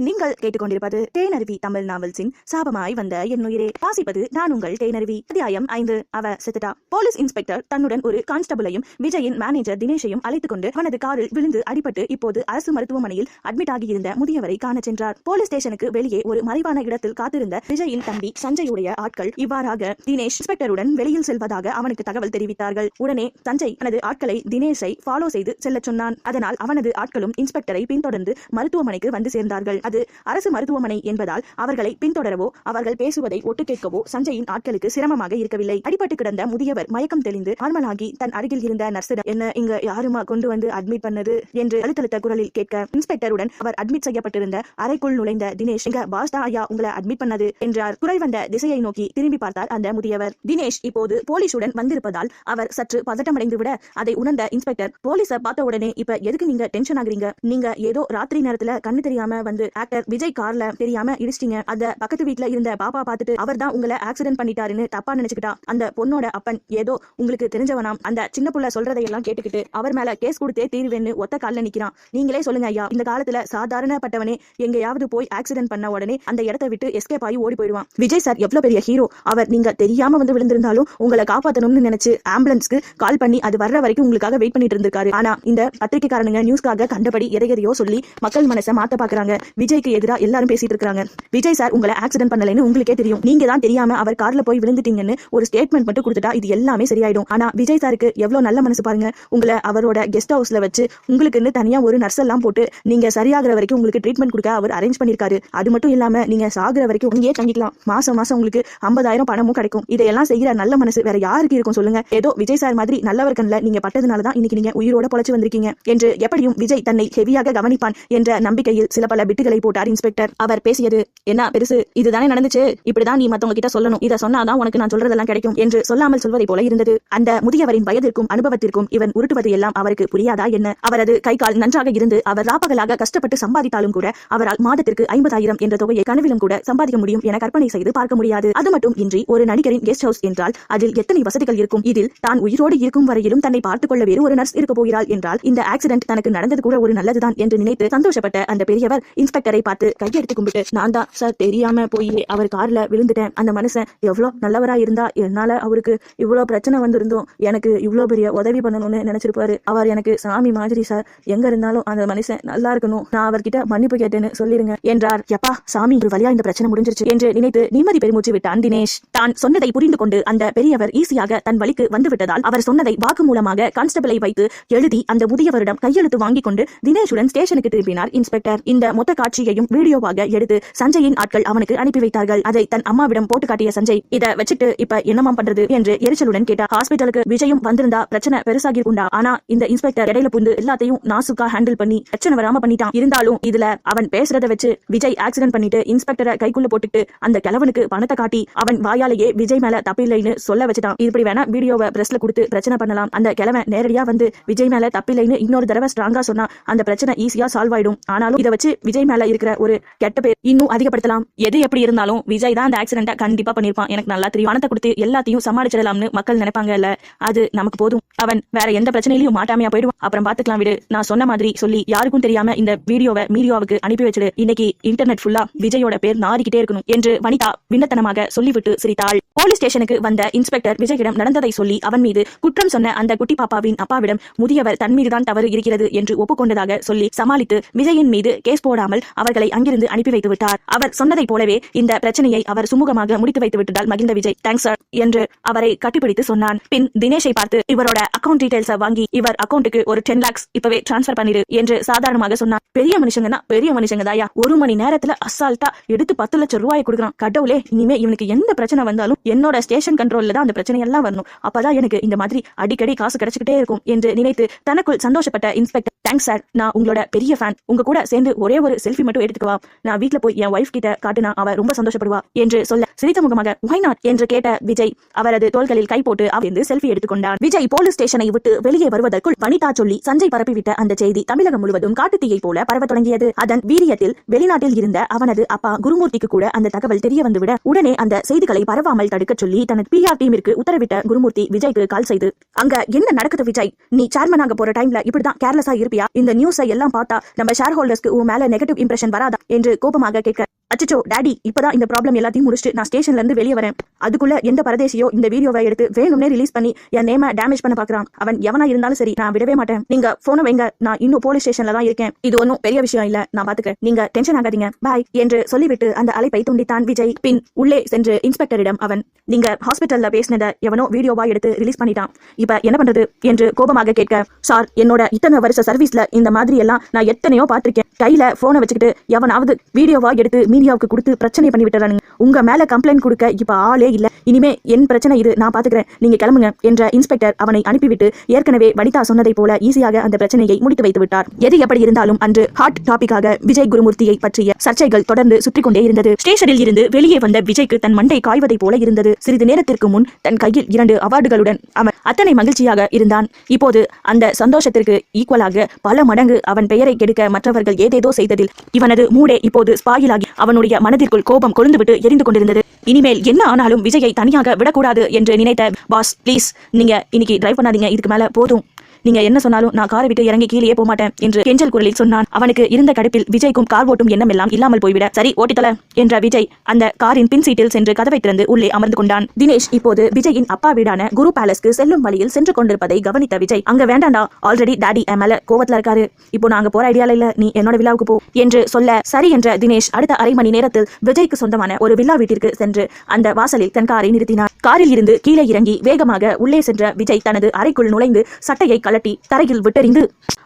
நீங்கள் கேட்டுக்கொண்டிருப்பது தேனருவி தமிழ் நாவல்ஸின் சாபமாய் வந்த என்னுயிரே வாசிப்பது நான் உங்கள் தேனருவி அத்தியாயம் ஐந்து. அவ செத்துட்டா. போலீஸ் இன்ஸ்பெக்டர் தன்னுடன் ஒரு கான்ஸ்டபிளையும் விஜயின் மேனேஜர் தினேஷையும் அழைத்துக் கொண்டு அவனது காரில் விழுந்து அடிபட்டு இப்போது அரசு மருத்துவமனையில் அட்மிட் ஆகியிருந்த முதியவரை காண சென்றார். போலீஸ் ஸ்டேஷனுக்கு வெளியே ஒரு மறைவான இடத்தில் காத்திருந்த விஜயின் தம்பி சஞ்சயுடைய ஆட்கள் இவ்வாறாக தினேஷ் இன்ஸ்பெக்டருடன் வெளியில் செல்வதாக அவனுக்கு தகவல் தெரிவித்தார்கள். உடனே சஞ்சய் தனது ஆட்களை தினேஷை ஃபாலோ செய்து செல்லச் சொன்னான். அதனால் அவனது ஆட்களும் இன்ஸ்பெக்டரை பின்தொடர்ந்து மருத்துவமனைக்கு வந்து சேர்ந்தார்கள். அது அரசு மருத்துவமனை என்பதால் அவர்களை பின்தொடரவோ அவர்கள் பேசுவதை ஒட்டு கேட்கவோ சஞ்சயின் ஆட்களுக்கு சிரமமாக இருக்கவில்லை. அடிபட்டு கிடந்த முதியவர் மயக்கம் தெளிந்து நார்மலாகி தன் அருகில் இருந்த நர்சிடம் என்ன இங்க யாருமா கொண்டு வந்து அட்மிட் பண்ணது? என்று அழுத்தழுத்த குரலில் கேட்க இன்ஸ்பெக்டருடன் அவர் அட்மிட் செய்யப்பட்டிருந்த அறைக்குள் நுழைந்த தினேஷ் இங்க பாஸ்தா ஐயா உங்களை அட்மிட் பண்ணது என்றார். குரல் வந்த திசையை நோக்கி திரும்பி பார்த்தார் அந்த முதியவர். தினேஷ் இப்போது போலீசுடன் வந்திருப்பதால் அவர் சற்று பதட்டமடைந்து விட அதை உணர்ந்த இன்ஸ்பெக்டர் போலீஸ பார்த்த உடனே இப்ப எதுக்கு நீங்க டென்ஷன் ஆகுறீங்க? நீங்க ஏதோ ராத்திரி நேரத்துல கண்ணு தெரியாம வந்து ஆக்டர் விஜய் கார்ல தெரியாம இடிச்சிட்டீங்க. அத பக்கத்து வீட்ல இருந்த பாப்பா பார்த்துட்டு அவர் தான் உங்களை ஆக்சிடென்ட் பண்ணிட்டாருன்னு தப்பா நினைச்சுக்கிட்டா. அந்த பொண்ணோட அப்பன் ஏதோ உங்களுக்கு தெரிஞ்சவனாம் அந்த சின்ன புள்ள சொல்றதையெல்லாம் கேட்டுக்கிட்டு அவர் மேல கேஸ் கொடுத்தே தீர்வேன்னு ஒத்த கால்ல நிக்கிறான். நீங்களே சொல்லுங்க ஐயா இந்த காலத்துல சாதாரணப்பட்டவனே எங்கேயாவது போய் ஆக்சிடென்ட் பண்ண உடனே அந்த இடத்த விட்டு எஸ்கேப் ஆகி ஓடி போயிடுவான். விஜய் சார் எவ்வளவு பெரிய ஹீரோ அவர் நீங்க தெரியாம வந்து விழுந்திருந்தாலும் உங்களை காப்பாத்தணும்னு நினைச்சு ஆம்புலன்ஸ்க்கு கால் பண்ணி அது வர்ற வரைக்கும் உங்களுக்காக வெயிட் பண்ணிட்டு இருந்திருக்காரு. ஆனா இந்த பத்திரிகைக்காரனுங்க நியூஸ்க்காக கண்டபடி எதை எதையோ சொல்லி மக்கள் மனசை மாத்த பாக்குறாங்க. விஜய்க்கு எதிரா எல்லாரும் பேசிட்டு இருக்காங்க. விஜய் சார் உங்களை ஆக்சிடென்ட் பண்ணலைன்னு உங்களுக்கே தெரியும். நீங்க தான் தெரியாம அவர் கார்ல போய் விழுந்துட்டீங்கன்னு ஒரு ஸ்டேட்மெண்ட் மட்டும் கொடுத்துட்டா இது எல்லாமே சரியாயிடும். ஆனா விஜய் சாருக்கு எவ்வளவு நல்ல மனசு பாருங்க. உங்களை அவரோட கெஸ்ட் ஹவுஸ்ல வச்சு உங்களுக்குன்னு தனியா ஒரு நர்ஸ் எல்லாம் போட்டு நீங்க சரியாகிற வரைக்கும் உங்களுக்கு ட்ரீட்மெண்ட் கொடுக்க அவர் அரேஞ்ச் பண்ணிருக்காரு அது மட்டும் இல்லாம நீங்க சாகுற வரைக்கும் இங்கேயே தங்கிக்கலாம். மாசம் மாசம் உங்களுக்கு ஐம்பதாயிரம் பணமும் கிடைக்கும். இதையெல்லாம் செய்யற நல்ல மனசு வேற யாருக்கு இருக்கும் சொல்லுங்க. ஏதோ விஜய் சார் மாதிரி நல்லவர் கண்ணுல நீங்க பட்டதுனால தான் இன்னைக்கு நீங்க உயிரோட பொழைச்சு வந்திருக்கீங்க. என்று எப்படியும் விஜய் தன்னை ஹெவியாக கவனிப்பான் என்ற நம்பிக்கையில் சில பல பிட்டுகள் போட்டார் இன்ஸ்பெக்டர். அவர் பேசியது என்ன பெருசு இதுதானே நடந்துச்சு? இப்படிதான் நீ மத்தவங்க கிட்ட சொல்லணும். இதை சொன்னாதான் உனக்கு நான் சொல்றதெல்லாம் கிடைக்கும் என்று சொல்லாமல் சொல்வதை போல இருந்தது. அந்த முதியவரின் வயதிற்கும் அனுபவத்திற்கும் இவன் உருட்டுவது எல்லாம் அவருக்கு புரியாதா என்ன? அவரது கை கால் நன்றாக இருந்து அவர் ராப்பகலாக கஷ்டப்பட்டு சம்பாதித்தாலும் கூட அவரால் மாதத்திற்கு ஐம்பதாயிரம் என்ற தொகையை கனவிலும் கூட சம்பாதிக்க முடியும் என கற்பனை செய்து பார்க்க முடியாது. அது மட்டும் இன்றி ஒரு நடிகரின் கெஸ்ட் ஹவுஸ் என்றால் அதில் எத்தனை வசதிகள் இருக்கும்? இதில் தான் உயிரோடு இருக்கும் வரையிலும் தன்னை பார்த்துக் கொள்ள வேறு ஒரு நர்ஸ் இருக்க போகிறாள் என்றால் இந்த ஆக்சிடென்ட் தனக்கு நடந்தது கூட ஒரு நல்லதுதான் என்று நினைத்து சந்தோஷப்பட்ட அந்த பெரியவர் இன்ஸ்பெக்டர் பார்த்து கையெடுத்து கும்பிட்டு நான் தான் சார் தெரியாம போய் அவர் கார்ல விழுந்துட்டேன். அந்த மனுஷன் எவ்வளோ நல்லவரா இருந்தா என்னால அவருக்கு இவ்வளவு பிரச்சனை வந்திருந்தோம். எனக்கு இவ்வளோ பெரிய உதவி பண்ணணும்னு நினைச்சிருப்பாரு. அவர் எனக்கு சாமி மாதிரி சார் எங்க இருந்தாலும் அந்த மனுஷன் நல்லா இருக்கணும். நான் அவர்கிட்ட மன்னிப்பு கேட்டேன்னு சொல்லிருங்க என்றார். எப்பா சாமி ஒரு வழியா இந்த பிரச்சனை முடிஞ்சிருச்சு என்று நினைத்து நிம்மதி பெருமூச்சு விட்டான் தினேஷ். தான் சொன்னதை புரிந்து கொண்டு அந்த பெரியவர் ஈஸியாக தன் வழிக்கு வந்து விட்டதால் அவர் சொன்னதை வாக்கு மூலமாக கான்ஸ்டபிளை வைத்து எழுதி அந்த முதியவரிடம் கையெழுத்து வாங்கிக் கொண்டு தினேஷுடன் ஸ்டேஷனுக்கு திரும்பினார் இன்ஸ்பெக்டர். இந்த மொத்த காட்சியையும் வீடியோவாக எடுத்து சஞ்சயின் ஆட்கள் அவனுக்கு அனுப்பி வைத்தார்கள். அதை தன் அம்மாவிடம் போட்டு காட்டிய சஞ்சய் இதை வச்சுட்டு இப்ப என்னமா பண்றது? என்று எரிச்சலுடன் கேட்டார் ஹாஸ்பிட்டலுக்கு விஜயும் வந்திருந்தா பிரச்சனை பெருசாகி உண்டா ஆனா இந்த இன்ஸ்பெக்டர் இடையில புந்து எல்லாத்தையும் நாசுக்கா ஹேண்டில் பண்ணி பிரச்சனை வராம பண்ணிட்டான். இருந்தாலும் இதுல அவன் பேசுறத வச்சு விஜய் ஆக்சிடென்ட் பண்ணிட்டு இன்ஸ்பெக்டரை கைக்குள்ள போட்டுட்டு அந்த கிழவனுக்கு பணத்தை காட்டி அவன் வாயாலேயே விஜய் மேல தப்பில்லைன்னு சொல்ல வச்சுட்டான். இப்படி வேணா வீடியோவை பிரஸ்ல கொடுத்து பிரச்சனை பண்ணலாம். அந்த கிழவன் நேரடியா வந்து விஜய் மேல தப்பில்லைன்னு இன்னொரு தடவை ஸ்ட்ராங்கா சொன்னா அந்த பிரச்சனை ஈஸியா சால்வ் ஆயிடும். ஆனாலும் இதை வச்சு விஜய் மேல இருக்கிற ஒரு கெட்ட பேர் இன்னும் அதிகப்படுத்தலாம். எது எப்படி இருந்தாலும் விஜய் தான் அந்த ஆக்சிடென்ட்டை கண்டிப்பா பண்ணிருப்பான். எனக்கு நல்லா தெரியும். பணத்தை கொடுத்து எல்லாத்தையும் சமாளிச்சிடலாம்னு மக்கள் நினைப்பாங்கல்ல. அது நமக்கு போதும். அவன் வேற எந்த பிரச்சனையிலையும் மாட்டாமையா போயிடுவான். அப்புறம் பாத்துக்கலாம் விடு. நான் சொன்ன மாதிரி சொல்லி யாருக்கும் தெரியாம இந்த வீடியோவை மீடியாவுக்கு அனுப்பி வச்சிடு. இன்னைக்கு இன்டர்நெட் ஃபுல்லா விஜயோட பேர் நாரிக்கிட்டே இருக்கணும் என்று வனிதா விண்ணத்தனமாக சொல்லிவிட்டு சிரித்தாள். போலீஸ் ஸ்டேஷனுக்கு வந்த இன்ஸ்பெக்டர் விஜயிடம் நடந்ததை சொல்லி அவன் மீது குற்றம் சொன்ன அந்த குட்டி பாப்பாவின் அப்பாவிடம் முதியவர் தன் மீதுதான் தவறு இருக்கிறது என்று ஒப்புக்கொண்டதாக சொல்லி சமாளித்து விஜயின் மீது கேஸ் போடாமல் அவர்களை அங்கிருந்து அனுப்பி வைத்து விட்டார் அவர் சொன்னதைப் போலவே இந்த பிரச்சனையை அவர் சுமூகமாக முடித்து வைத்து விட்டதால் மகிழ்ந்த விஜய் தேங்க்ஸ் சார் என்று அவரை கட்டிப்பிடித்து சொன்னான். பின் தினேஷை பார்த்து இவரோட அக்கவுண்ட் டீடைல்ஸை வாங்கி இவர் அக்கவுண்ட்டுக்கு ஒரு டென் லேக்ஸ் இப்பவே டிரான்ஸ்பர் பண்ணிடு என்று சாதாரணமாக சொன்னான். பெரிய மனுஷங்க தான் பெரிய மனுஷங்க தாயா ஒரு மணி நேரத்துல அசால்ட்டா எடுத்து பத்து லட்சம் ரூபாய் கொடுக்குறான். கடவுளே இனிமே இவனுக்கு எந்த பிரச்சனை வந்தாலும் என்னோட ஸ்டேஷன் கண்ட்ரோல்ல தான் அந்த பிரச்சனை எல்லாம் வரணும். அப்பதான் எனக்கு இந்த மாதிரி அடிக்கடி காசு கிடைச்சிக்கிட்டே இருக்கும் என்று நினைத்து தனக்குள் சந்தோஷப்பட்ட இன்ஸ்பெக்டர் தேங்க்ஸ் சார் நான் உங்களோட பெரிய ஃபேன் உங்க கூட சேர்ந்து ஒரே ஒரு செல்ஃபி செல்ஃபி மட்டும் எடுத்துக்குவா நான் வீட்ல போய் என் ஒய்ஃப் கிட்ட காட்டுனா அவ ரொம்ப சந்தோஷப்படுவா என்று சொல்ல சிரித்த முகமாக ஒய் நாட் என்று கேட்ட விஜய் அவரது தோள்களில் கை போட்டு அவந்து செல்ஃபி எடுத்துக்கொண்டான். விஜய் போலீஸ் ஸ்டேஷனை விட்டு வெளியே வருவதற்குள் வனிதா சொல்லி சஞ்சய் பரப்பிவிட்ட அந்த செய்தி தமிழகம் முழுவதும் காட்டுத்தீயை போல பரவ தொடங்கியது. அதன் வீரியத்தில் வெளிநாட்டில் இருந்த அவனது அப்பா குருமூர்த்திக்கு கூட அந்த தகவல் தெரிய வந்துவிட உடனே அந்த செய்திகளை பரவாமல் தடுக்க சொல்லி தனது பிஆர் டீமிற்கு உத்தரவிட்ட குருமூர்த்தி விஜய்க்கு கால் செய்து அங்க என்ன நடக்குது விஜய்? நீ சேர்மனாக போற டைம்ல இப்படிதான் கேர்லெஸ்ஸா இருப்பியா? இந்த நியூஸை எல்லாம் பார்த்தா நம்ம ஷேர் ஹோல்டர்ஸ்க்கு உன் மேல நெகட்டிவ் இம்ப்ரெஷன் வராதா? என்று கோபமாக கேட்க அச்சச்சோ டாடி இப்பதான் இந்த ப்ராப்ளம் எல்லாத்தையும் முடிச்சுட்டு நான் ஸ்டேஷன்ல இருந்து வெளியே வரேன். அதுக்குள்ள எந்த பரதேசியோ இந்த வீடியோவை எடுத்து வேணும்னே ரிலீஸ் பண்ணி என் நேம டேமேஜ் பண்ண பாக்குறான். அவன் எவனா இருந்தாலும் சரி நான் விடவே மாட்டேன். நீங்க போன வைங்க. நான் இன்னும் போலீஸ் ஸ்டேஷன்ல தான் இருக்கேன். இது ஒன்றும் பெரிய விஷயம் இல்ல. நான் பாத்துக்கிறேன். நீங்க டென்ஷன் ஆகாதீங்க. பாய் என்று சொல்லிவிட்டு அந்த அலைப்பை துண்டித்தான் விஜய். பின் உள்ளே சென்று இன்ஸ்பெக்டரிடம் அவன் நீங்க ஹாஸ்பிட்டல்ல பேசினத எவனோ வீடியோவா எடுத்து ரிலீஸ் பண்ணிட்டான். இப்ப என்ன பண்றது? என்று கோபமாக கேட்க சார் என்னோட இத்தனை வருஷ சர்வீஸ்ல இந்த மாதிரி எல்லாம் நான் எத்தனையோ பாத்திருக்கேன் கையில போனை வச்சுக்கிட்டு எவனாவது வீடியோவா எடுத்து மீடியாவுக்கு கொடுத்து பிரச்சனை பண்ணி விட்டுறானுங்க உங்க மேல கம்ப்ளைண்ட் கொடுக்க இப்ப ஆளே இல்ல. இனிமே என் பிரச்சனை இது நான் பாத்துக்கிறேன். நீங்க கிளம்புங்க என்ற இன்ஸ்பெக்டர் அவனை அனுப்பிவிட்டு ஏற்கனவே வனிதா சொன்னதை போல ஈஸியாக அந்த பிரச்சனையை முடித்து வைத்து விட்டார். எது எப்படி இருந்தாலும் அன்று ஹாட் டாபிக்காக விஜய் குருமூர்த்தியை பற்றிய சர்ச்சைகள் தொடர்ந்து சுற்றி கொண்டே இருந்தது. ஸ்டேஷனில் இருந்து வெளியே வந்த விஜய்க்கு தன் மண்டை காய்வதை போல இருந்தது. சிறிது நேரத்திற்கு முன் தன் கையில் இரண்டு அவார்டுகளுடன் அவன் அத்தனை மகிழ்ச்சியாக இருந்தான். இப்போது அந்த சந்தோஷத்திற்கு ஈக்குவலாக பல மடங்கு அவன் பெயரை கெடுக்க மற்றவர்கள் ஏதேதோ செய்ததில் இவனது மூடே இப்போது ஸ்பாயிலாகி அவன் அவனுடைய மனதிற்குள் கோபம் கொழுந்துவிட்டு எரிந்து கொண்டிருந்தது. இனிமேல் என்ன ஆனாலும் விஜயை தனியாக விடக்கூடாது என்று நினைத்த பாஸ் ப்ளீஸ் நீங்க இன்னைக்கு டிரைவ் பண்ணாதீங்க. இதுக்கு மேல போதும். நீங்க என்ன சொன்னாலும் நான் காரை விட்டு இறங்கி கீழே போக மாட்டேன் என்று கெஞ்சல் குரலில் சொன்னான். அவனுக்கு இருந்த கடுப்பில் விஜய்க்கும் கார் ஓட்டும் எண்ணம் எல்லாம் இல்லாமல் போய்விட சரி ஓட்டித்தல என்ற விஜய் அந்த காரின் பின் சீட்டில் சென்று கதவை திறந்து உள்ளே அமர்ந்து கொண்டான். தினேஷ் இப்போது விஜயின் அப்பா வீடான குரு பேலஸ்க்கு செல்லும் வழியில் சென்று கொண்டிருப்பதை கவனித்த விஜய் அங்க வேண்டாண்டா ஆல்ரெடி டாடி என் மேல கோவத்துல இருக்காரு. இப்போ நாங்க போற ஐடியால இல்ல நீ என்னோட விழாவுக்கு போ என்று சொல்ல சரி என்ற தினேஷ் அடுத்த அரை மணி நேரத்தில் விஜய்க்கு சொந்தமான ஒரு விழா வீட்டிற்கு சென்று அந்த வாசலில் தன் காரை நிறுத்தினார் காரில் இருந்து கீழே இறங்கி வேகமாக உள்ளே சென்ற விஜய் தனது அறைக்குள் நுழைந்து சட்டையை கலட்டி தரையில் விட்டறிந்து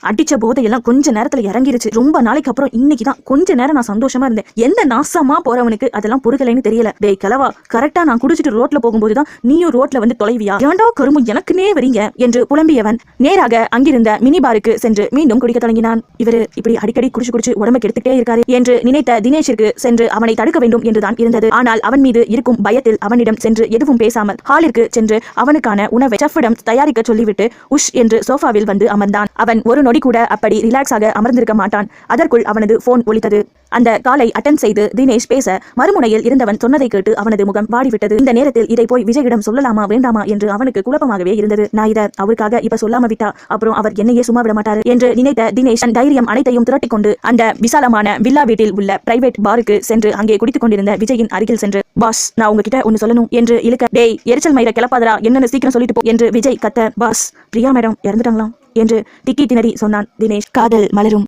அடிச்ச போதையெல்லாம் கொஞ்ச நேரத்துல இறங்கிருச்சு. ரொம்ப நாளைக்கு அப்புறம் இன்னைக்கு தான் கொஞ்ச நேரம் நான் சந்தோஷமா இருந்தேன். எந்த நாசமா போறவனுக்கு அதெல்லாம் பொறுக்கலைன்னு தெரியல. டேய் கலவா கரெக்டா நான் குடிச்சிட்டு ரோட்ல போகும்போது தான் நீயும் ரோட்ல வந்து தொலைவியா? ஏன்டா கரும்பு எனக்குனே வரீங்க? என்று புலம்பியவன் நேராக அங்கிருந்த மினி பாருக்கு சென்று மீண்டும் குடிக்க தொடங்கினான். இவரு இப்படி அடிக்கடி குடிச்சு குடிச்சு உடம்பு கெடுத்துட்டே இருக்காரு என்று நினைத்த தினேஷிற்கு சென்று அவனை தடுக்க வேண்டும் என்றுதான் இருந்தது. ஆனால் அவன் மீது இருக்கும் பயத்தில் அவனிடம் சென்று எதுவும் பேசாமல் ஹாலிற்கு சென்று அவனுக்கான உணவை செஃப்பிடம் தயாரிக்க சொல்லிவிட்டு உஷ் என்று சோஃபாவில் வந்து அமர்ந்தான். அவன் ஒரு நொடி கூட அப்படி ரிலாக்ஸாக அமர்ந்திருக்க மாட்டான். அதற்குள் அவனது போன் ஒலித்தது. அந்த காலை அட்டன் செய்து தினேஷ் பேச மறுமுனையில் இருந்தவன் சொன்னதை கேட்டு அவனது முகம் வாடிவிட்டது. இந்த நேரத்தில் இதை போய் விஜயிடம் சொல்லலாமா வேண்டாமா என்று அவனுக்கு குழப்பமாகவே இருந்தது. நான் இதை அவருக்காக இப்ப சொல்லாம விட்டா அப்புறம் அவர் என்னையே சும்மா விட மாட்டாரு என்று நினைத்த தினேஷ் தன் தைரியம் அனைத்தையும் திரட்டிக் கொண்டு அந்த விசாலமான வில்லா வீட்டில் உள்ள பிரைவேட் பாருக்கு சென்று அங்கே குடித்துக் கொண்டிருந்த விஜயின் அருகில் சென்று பாஸ் நான் உங்ககிட்ட ஒன்னு சொல்லணும் என்று இழுக்க டேய் எரிச்சல் மயிர கிளப்பாதரா என்னன்னு சீக்கிரம் சொல்லிட்டு போ என்று விஜய் கத்த பாஸ் பிரியா மேடம் இறந்துட்டாங்களாம் என்று திக்கி திணறி சொன்னான் தினேஷ். காதல் மலரும்.